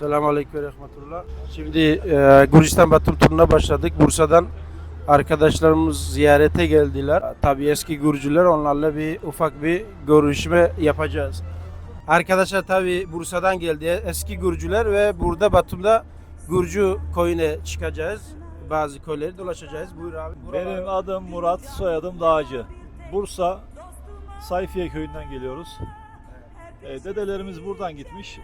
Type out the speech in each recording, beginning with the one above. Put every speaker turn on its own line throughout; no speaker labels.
Selamun Aleyküm ve Rahmetullah. Şimdi e, Gürcistan Batum turuna başladık. Bursa'dan arkadaşlarımız ziyarete geldiler. Tabii eski Gürcüler onlarla bir ufak bir görüşme yapacağız. Arkadaşlar tabii Bursa'dan geldi eski Gürcüler ve burada Batum'da Gürcü koyuna çıkacağız. Bazı köyleri dolaşacağız. Buyur abi.
Benim adım Murat, soyadım Dağcı. Bursa Sayfiye köyünden geliyoruz. E, dedelerimiz buradan gitmiş.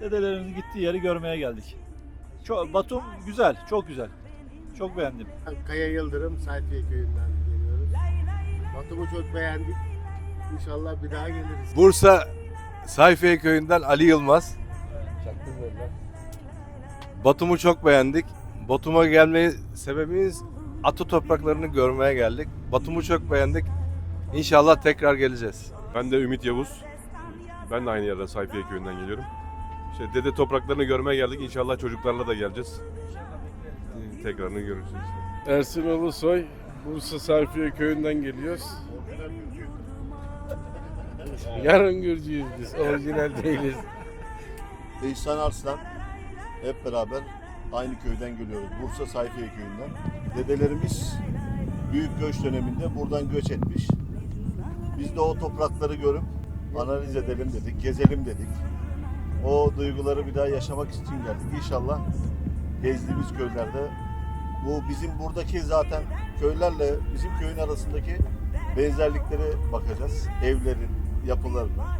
Dedelerimizin gittiği yeri görmeye geldik. Çok, Batum güzel, çok güzel. Çok beğendim.
Kaya Yıldırım Sayfiye köyünden geliyoruz. Batum'u çok beğendik. İnşallah bir daha geliriz.
Bursa Sayfiye köyünden Ali Yılmaz. Batum'u çok beğendik. Batum'a gelmeyi sebebimiz atı topraklarını görmeye geldik. Batum'u çok beğendik. İnşallah tekrar geleceğiz.
Ben de Ümit Yavuz. Ben de aynı yerden Sayfiye köyünden geliyorum. İşte dede topraklarını görmeye geldik. İnşallah çocuklarla da geleceğiz. Tekrarını göreceğiz.
Ersin Ulusoy, Bursa Sarfiye köyünden geliyoruz. Yarın Gürcüyüz biz, orijinal değiliz.
İhsan Arslan hep beraber aynı köyden geliyoruz. Bursa Sayfiye köyünden. Dedelerimiz büyük göç döneminde buradan göç etmiş. Biz de o toprakları görüp analiz edelim dedik, gezelim dedik. O duyguları bir daha yaşamak için geldik. İnşallah gezdiğimiz köylerde bu bizim buradaki zaten köylerle bizim köyün arasındaki benzerliklere bakacağız. Evlerin, yapılarına.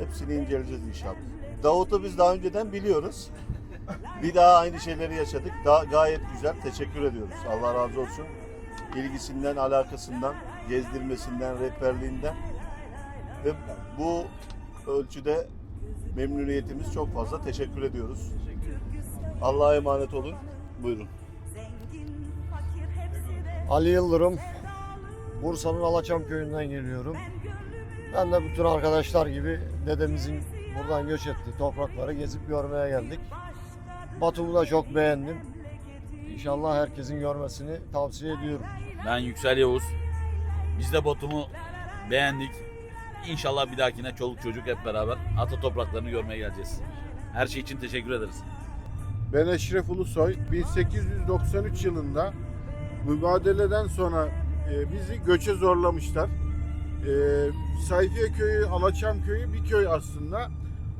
Hepsini inceleyeceğiz inşallah. Davut'u biz daha önceden biliyoruz. Bir daha aynı şeyleri yaşadık. Daha gayet güzel. Teşekkür ediyoruz. Allah razı olsun. İlgisinden, alakasından, gezdirmesinden, rehberliğinden ve bu ölçüde memnuniyetimiz çok fazla. Teşekkür ediyoruz. Allah'a emanet olun. Buyurun.
Ali Yıldırım, Bursa'nın Alaçam köyünden geliyorum. Ben de bütün arkadaşlar gibi dedemizin buradan göç ettiği toprakları gezip görmeye geldik. Batum'u da çok beğendim. İnşallah herkesin görmesini tavsiye ediyorum.
Ben Yüksel Yavuz. Biz de Batum'u beğendik. İnşallah bir dahakine çoluk çocuk hep beraber ata topraklarını görmeye geleceğiz. Her şey için teşekkür ederiz.
Ben Eşref Ulusoy, 1893 yılında mübadeleden sonra e, bizi göçe zorlamışlar. E, Sayfiye köyü, Alaçam köyü bir köy aslında.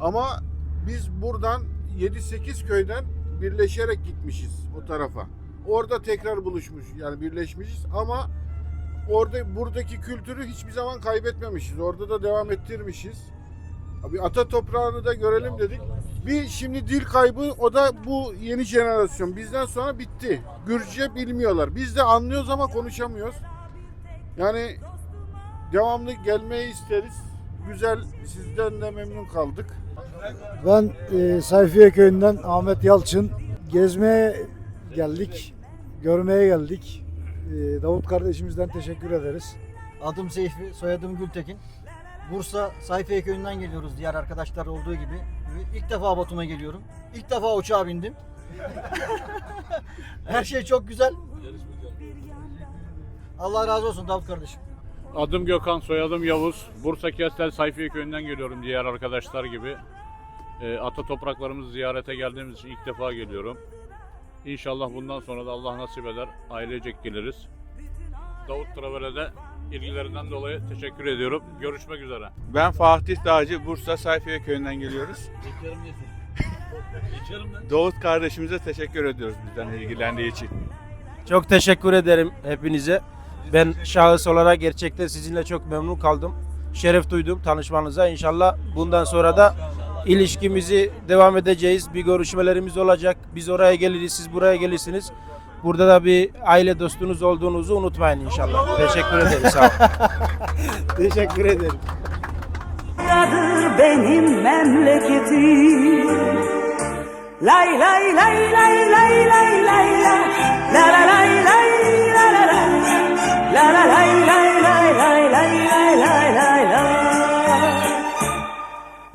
Ama biz buradan 7-8 köyden birleşerek gitmişiz o tarafa. Orada tekrar buluşmuş yani birleşmişiz ama orada buradaki kültürü hiçbir zaman kaybetmemişiz. Orada da devam ettirmişiz. Abi ata toprağını da görelim dedik. Bir şimdi dil kaybı o da bu yeni jenerasyon. Bizden sonra bitti. Gürcüce bilmiyorlar. Biz de anlıyoruz ama konuşamıyoruz. Yani devamlı gelmeyi isteriz. Güzel sizden de memnun kaldık.
Ben e, Sayfiye köyünden Ahmet Yalçın. Gezmeye geldik, görmeye geldik. E, Davut kardeşimizden teşekkür ederiz.
Adım Seyfi, soyadım Gültekin. Bursa Sayfiye köyünden geliyoruz diğer arkadaşlar olduğu gibi. İlk defa Batum'a geliyorum. İlk defa uçağa bindim. Her şey çok güzel. Allah razı olsun Davut kardeşim.
Adım Gökhan, soyadım Yavuz. Bursa Kestel Sayfiye köyünden geliyorum diğer arkadaşlar gibi. E, ata topraklarımızı ziyarete geldiğimiz için ilk defa geliyorum. İnşallah bundan sonra da Allah nasip eder ailecek geliriz. Davut Travel'e ilgilerinden dolayı teşekkür ediyorum. Görüşmek üzere.
Ben Fatih Dağcı, Bursa Sayfiye köyünden geliyoruz.
Geçerim diyorsun. Geçerim lan.
Davut kardeşimize teşekkür ediyoruz bizden ilgilendiği için.
Çok teşekkür ederim hepinize. Ben şahıs olarak gerçekten sizinle çok memnun kaldım. Şeref duydum tanışmanıza. İnşallah bundan sonra da ilişkimizi devam edeceğiz. Bir görüşmelerimiz olacak. Biz oraya geliriz, siz buraya gelirsiniz. Burada da bir aile dostunuz olduğunuzu unutmayın inşallah. Teşekkür ederim. Sağ olun. teşekkür ederim.
Benim memleketim Lay lay lay lay lay lay lay la La la lay lay la la la La la lay lay lay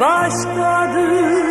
başkadır